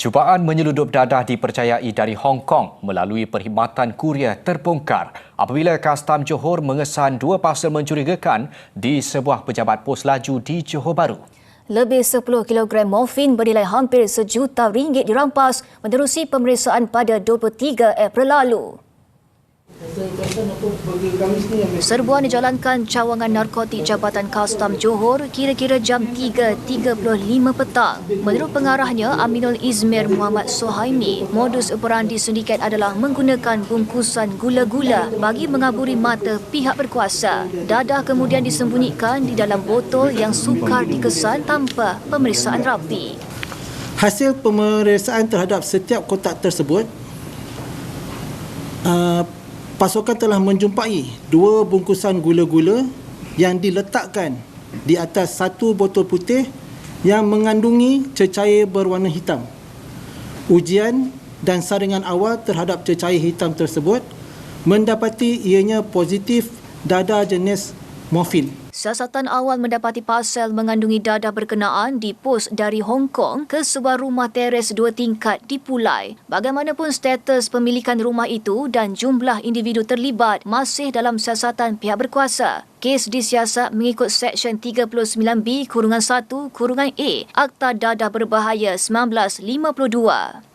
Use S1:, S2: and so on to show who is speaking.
S1: Cubaan menyeludup dadah dipercayai dari Hong Kong melalui perkhidmatan kurier terbongkar apabila kastam Johor mengesan dua pasal mencurigakan di sebuah pejabat pos laju di Johor Bahru.
S2: Lebih 10 kg morfin bernilai hampir sejuta ringgit dirampas menerusi pemeriksaan pada 23 April lalu. Serbuan dijalankan cawangan narkotik Jabatan Kastam Johor kira-kira jam 3.35 petang. Menurut pengarahnya Aminul Izmir Muhammad Sohaimi, modus operandi sindiket adalah menggunakan bungkusan gula-gula bagi mengaburi mata pihak berkuasa. Dadah kemudian disembunyikan di dalam botol yang sukar dikesan tanpa pemeriksaan rapi.
S3: Hasil pemeriksaan terhadap setiap kotak tersebut uh, pasukan telah menjumpai dua bungkusan gula-gula yang diletakkan di atas satu botol putih yang mengandungi cecair berwarna hitam. Ujian dan saringan awal terhadap cecair hitam tersebut mendapati ianya positif dadah jenis morfin.
S2: Siasatan awal mendapati pasal mengandungi dadah berkenaan di pos dari Hong Kong ke sebuah rumah teres dua tingkat di Pulai. Bagaimanapun status pemilikan rumah itu dan jumlah individu terlibat masih dalam siasatan pihak berkuasa. Kes disiasat mengikut Seksyen 39B kurungan 1 kurungan A Akta Dadah Berbahaya 1952.